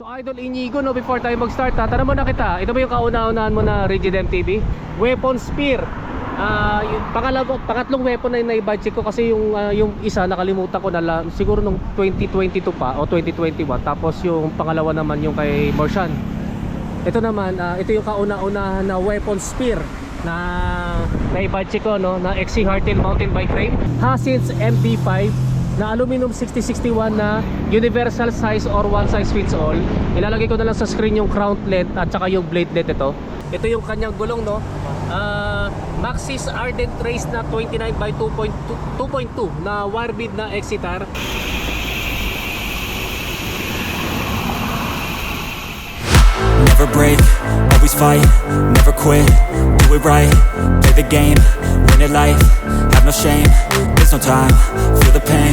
So Idol Inigo no before tayo mag-start tatanong mo na kita. Ito ba yung kauna-unahan mo na Rigid MTB? Weapon Spear. Ah, yung pangalawa, pangatlong weapon na na-budget ko kasi yung ah, yung isa nakalimutan ko na lang siguro nung 2022 pa o 2021 tapos yung pangalawa naman yung kay Morshan ito naman ah, ito yung kauna-unahan na weapon spear na na-budget ko no na XC Hardtail mountain bike frame. Hasins MB5 na aluminum 6061 na universal size or one size fits all. Ilalagay ko na lang sa screen yung crown length at saka yung blade length ito. Ito yung kanyang gulong no? Ah, Maxis Ardent Race na 29 by 2.2 2.2 na wire bead na Exitar. Never break, always fight, never quit, do it right, play the game, win it life, no shame, there's no time, feel the pain,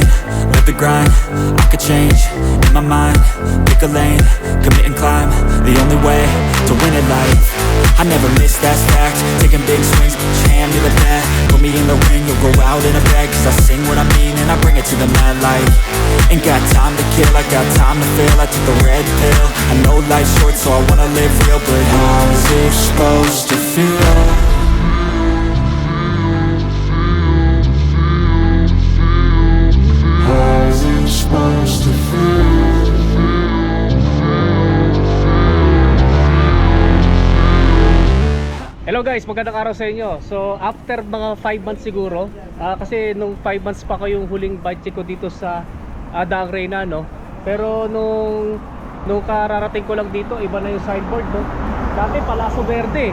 live the grind, I could change, in my mind, pick a lane, commit and climb, the only way to win it life, I never miss that fact. Taking big swings, hand to the bat, put me in the ring, you'll go out in a bag, cause I sing what I mean and I bring it to the mad light, ain't got time to kill, I got time to feel, I took the red pill, I know life's short so I wanna live real, but how's it supposed to feel? Guys, magandang araw sa inyo. So after mga 5 months siguro, ah, kasi nung 5 months pa ko yung huling budget ko dito sa uh, Daang Reyna, no? Pero nung nung kararating ko lang dito, iba na yung signboard, no? Dati Palazzo Verde.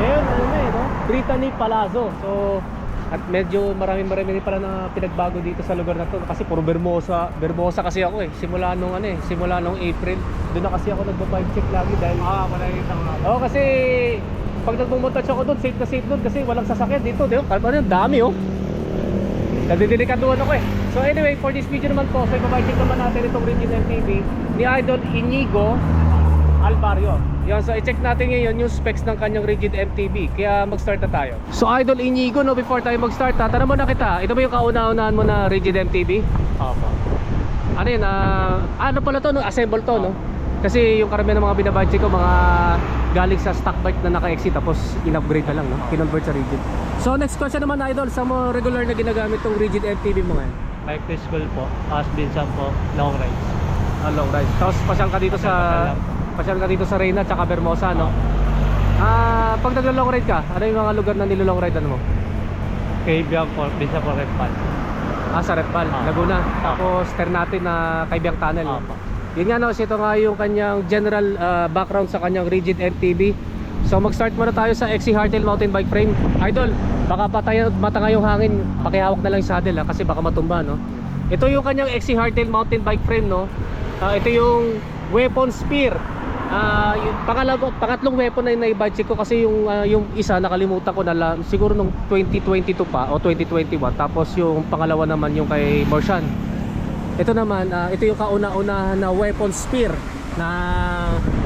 Ayun, ano na eh, no? Brittany Palazzo. So at medyo marami marami pala na pinagbago dito sa lugar na to kasi puro Bermosa Bermosa kasi ako eh simula nung ano eh simula nung April doon na kasi ako nagba-bike check lagi dahil ah wala Oo kasi pag nagmumontage ako doon, safe na safe doon kasi walang sasakyan dito, di ba? Kalma na, dami oh. Nadidelikaduhan ako eh. So anyway, for this video naman po, so check naman natin itong Rigid MTV ni Idol Inigo Alvario. Yan, so i-check natin ngayon yung specs ng kanyang Rigid MTB. Kaya mag-start na tayo. So Idol Inigo, no, before tayo mag-start, tatanong mo na kita, ito ba yung kauna-unahan mo na Rigid MTB? Opo. Ano yun, ah, ano pala to, no? assemble to, no? Kasi yung karamihan ng mga binabudget ko, mga galing sa stock bike na naka-exit tapos in-upgrade na lang, no? Kinonvert sa rigid. So next question naman, Idol, sa mo regular na ginagamit tong rigid MTB mo ngayon? Bike to school po. Tapos minsan po, long rides. Ah, long ride. Tapos pasyal ka dito sa Pasyal ka dito sa Reyna at Bermosa, no? Ah, pag naglo-long ride ka, ano yung mga lugar na nilo-long ride ano mo? Kaibigan po, minsan po red pan. Ah, sa Repal, Ah. Laguna. Tapos Ternate na Kaibiyang Tunnel. Opo. Yun nga no, ito nga yung kanyang general ah, background sa kanyang rigid MTB. So mag-start muna tayo sa XC Hardtail Mountain Bike Frame. Idol, baka patay matanga yung hangin, pakihawak na lang yung saddle ha, kasi baka matumba no. Ito yung kanyang XC Hardtail Mountain Bike Frame no. Ah, ito yung weapon spear. Ah, yung pangatlong weapon na na-budget ko kasi yung ah, yung isa nakalimutan ko na lang siguro nung 2022 pa o 2021 tapos yung pangalawa naman yung kay Morshan ito naman, ah, ito yung kauna-unahan na weapon spear na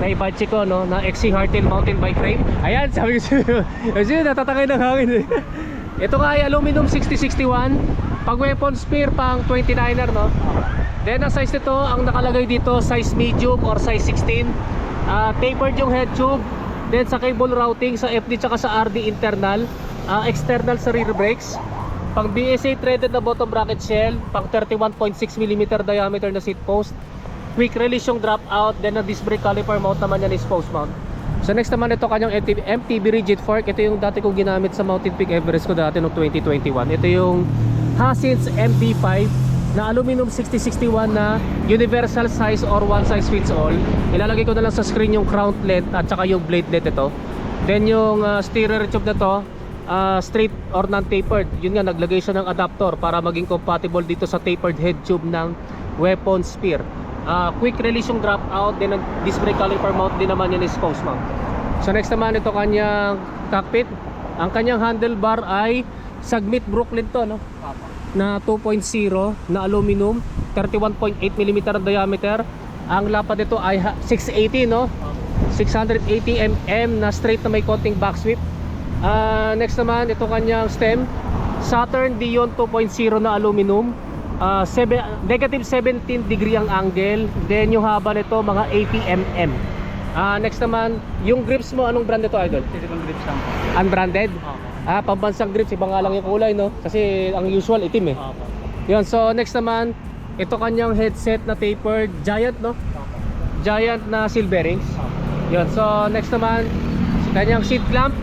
na-budget ko no, na XC Hardtail mountain bike frame. Ayan, sabi ko sa'yo. Kasi natatangay ng hangin eh. Ito nga ay aluminum 6061. Pag weapon spear pang 29er no. Then ang size nito, ang nakalagay dito size medium or size 16. Ah, tapered yung head tube. Then sa cable routing sa FD tsaka sa RD internal, Ah, external sa rear brakes. Pang BSA threaded na bottom bracket shell, pang 31.6mm diameter na seat post. Quick release yung drop out, then ang disc brake caliper mount naman yan is post mount. So next naman ito kanyang MTB rigid fork. Ito yung dati kong ginamit sa Mountain Peak Everest ko dati noong 2021. Ito yung Hasins MB5 na aluminum 6061 na universal size or one size fits all. Ilalagay ko na lang sa screen yung crown length at saka yung blade length ito. Then yung uh, steerer tube na to, uh, straight or non-tapered. Yun nga, naglagay siya ng adapter para maging compatible dito sa tapered head tube ng weapon spear. Uh, quick release yung drop out, then ang disc brake caliper mount din naman yan is post mount. So next naman ito kanyang cockpit. Ang kanyang handlebar ay Sagmit Brooklyn to, no? na 2.0 na aluminum 31.8mm ang diameter ang lapad nito ay ha- 680 no 680mm na straight na may konting back sweep Ah, next naman ito kanyang stem Saturn Dion 2.0 na aluminum ah, sebe- negative 17 degree ang angle. Then yung haba nito mga 80 mm. Ah, next naman, yung grips mo, anong brand nito, Idol? Silicone grips lang. Unbranded? Opo. Ah, pambansang grips, iba nga lang yung kulay, no? Kasi ang usual, itim eh. Opo. Yun, so next naman, ito kanyang headset na tapered, giant, no? Opo. Giant na seal bearings. Opo. Yun, so next naman, kanyang seat clamp,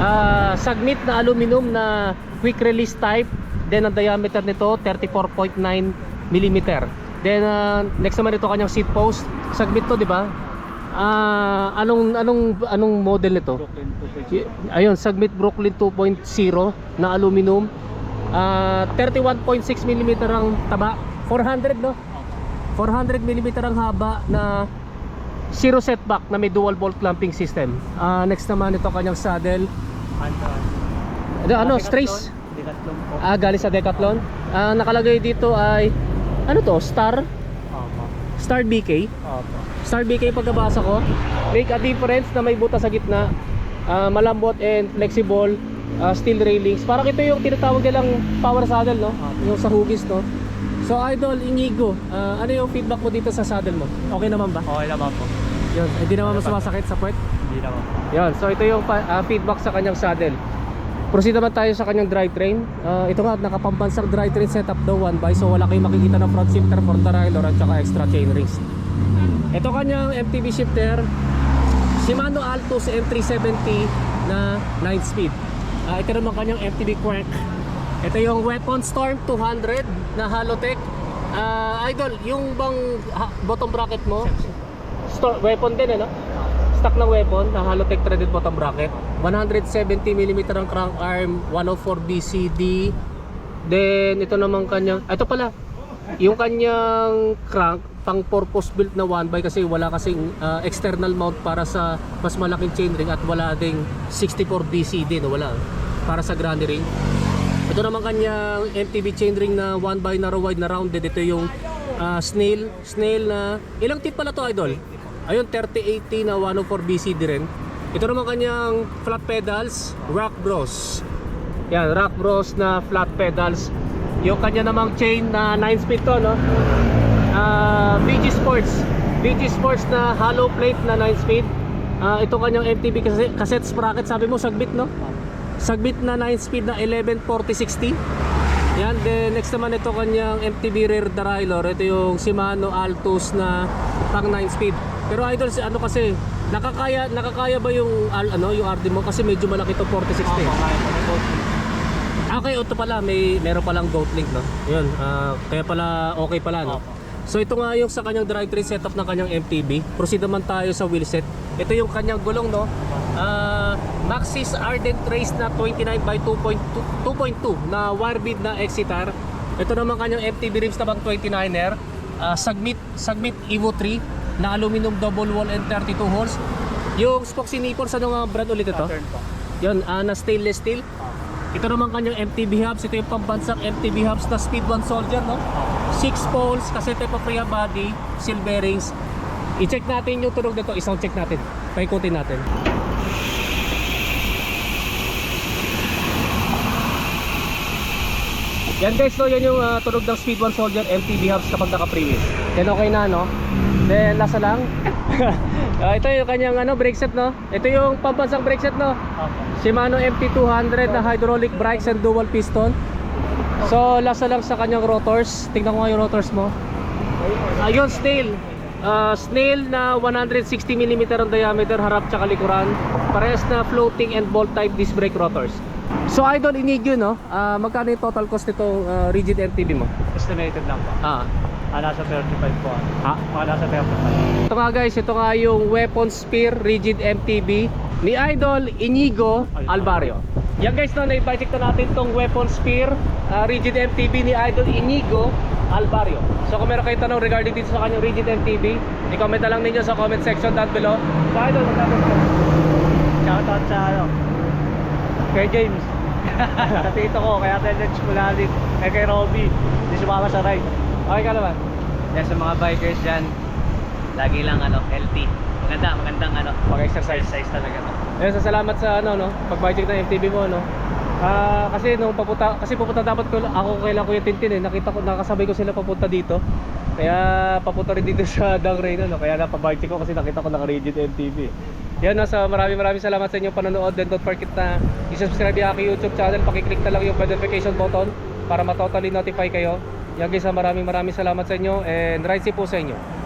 ah, sagmit na aluminum na quick release type. Then ang diameter nito 34.9 mm. Then ah, next naman ito kanyang seat post. Sagmit to, di ba? Ah, anong anong anong model nito? Brooklyn 2.0. Y- Ayun, Sagmit Brooklyn 2.0 na aluminum. Ah, 31.6 mm ang taba. 400 no? 400 mm ang haba na zero setback na may dual bolt clamping system. Ah, next naman ito kanyang saddle. Ano? Ano, strays? Decathlon po. Ah, galing sa Decathlon. Ah, nakalagay dito ay ano to? Star Opo. Star BK. Opo. Star BK pagkabasa ko, make a difference na may butas sa gitna, ah, malambot and flexible, ah, steel railings. Parang ito yung tinatawag nilang power saddle, no? Yung sa hugis, no? So Idol, Inigo, ah, ano yung feedback mo dito sa saddle mo? Okay naman ba? Okay naman po. Yun, hindi naman sumasakit sa puwet? Hindi naman. Yan, so ito yung ah, feedback sa kanyang saddle. Proceed naman tayo sa kanyang drivetrain. Ah, ito nga, nakapambansang drivetrain setup daw one by so wala kayong makikita ng front shifter for the rider at saka extra chain rings. Ito kanyang MTB shifter. Shimano Altus M370 na 9 speed. Ah, ito naman kanyang MTB crank. Ito yung Weapon Storm 200 na Halotech. Ah, idol, yung bang ha- bottom bracket mo? Stor- weapon din ano? Stock ng weapon na Halotech threaded bottom bracket. 170mm ang crank arm, 104 BCD. Then ito naman kanyang, ah, ito pala. Yung kanyang crank pang purpose built na one by kasi wala kasing ah, external mount para sa mas malaking chainring at wala ding 64 BCD no wala para sa granny ring. Ito naman kanyang MTB chainring na 1 by narrow wide na rounded. Ito yung ah, snail, snail na ilang teeth pala to idol? Ayun 3080 na 104 BCD rin. Ito naman kanyang flat pedals, Rock Bros. Yan, Rock Bros na flat pedals. Yung kanya namang chain na 9 speed to, no? Ah, BG Sports. BG Sports na hollow plate na 9 speed. Ah, ito kanyang MTB cassette sprocket. Sabi mo, sagbit, no? Sagbit na 9 speed na 114060. Yan, then next naman ito kanyang MTB rear derailleur. Ito yung Shimano Altus na pang 9 speed. Pero idol, si- ano kasi, nakakaya nakakaya ba yung ano, yung RD mo kasi medyo malaki to 4060. Opo, kaya po na po. Okay, ito pala, may meron palang goat link, no? Yun, ah, kaya pala okay pala, no? Opo. So ito nga yung sa kanyang drivetrain setup ng kanyang MTB. Proceed naman tayo sa wheelset. Ito yung kanyang gulong, no? Ah, Maxxis Ardent Race na 29 by 2.2 2.2 na wire bead na Exitar. Ito naman kanyang MTB rims na pang 29er. Ah, Sagmit Sagmit Evo 3 na aluminum double wall and 32 holes. Yung spokes ni Nippon, ano nga brand ulit ito? Saturn po. Yun, ah, na stainless steel. Ito naman kanyang MTB hubs. Ito yung pambansang MTB hubs na Speed 1 Soldier, no? 6 poles, kasi type of rear body, seal bearings. I-check natin yung tunog nito. Isang check natin. Paikutin natin. Yan guys, no, yan yung ah, tunog ng Speed 1 Soldier MTB hubs kapag naka-previous. Yan okay na, no? Then, lasa lang. Ah, ito yung kanyang ano, brake set, no? Ito yung pambansang brake set, no? Shimano MT200 na hydraulic brakes and dual piston. So, lasa lang sa kanyang rotors. Tingnan ko nga yung rotors mo. Ayun, snail. Ah, snail na 160mm ang diameter, harap tsaka likuran. Parehas na floating and bolt type disc brake rotors. So, idol, inigyo, no? Ah, magkano yung total cost nitong ah, rigid MTB mo? Estimated lang po. Ah, Ah, nasa 35 po. ha? Ah, nasa 35. Ito nga guys, ito nga yung Weapon Spear Rigid MTB ni Idol Inigo Alvario. Yan guys, no, na-check na natin tong Weapon Spear ah, Rigid MTB ni Idol Inigo Alvario. So kung meron kayong tanong regarding dito sa kanyang Rigid MTB, i-comment na lang ninyo sa comment section down below. So Idol, magkano po? Shoutout sa ano, kay James. sa tito ko, kaya tendency ko lalit. Eh kay Robby, hindi sumama sa ride. Okay ka naman? Yan sa mga bikers dyan, lagi lang ano, healthy. Maganda, magandang ano, Mag-exercise. exercise talaga to. Ayun, so salamat sa ano, no, pag-check ng MTB mo, no. Ah, kasi nung papunta kasi pupunta dapat ko ako kailan Kuya Tintin eh. Nakita ko nakasabay ko sila papunta dito. Kaya papunta rin dito sa Dang Rain no. Kaya napabike ko kasi nakita ko naka-rigid MTV. Yan nasa maraming maraming salamat sa inyong panonood and don't forget na i-subscribe yung aking YouTube channel. Paki-click na lang yung notification button para ma-totally notify kayo. Yan guys, maraming maraming salamat sa inyo and ride safe po sa inyo.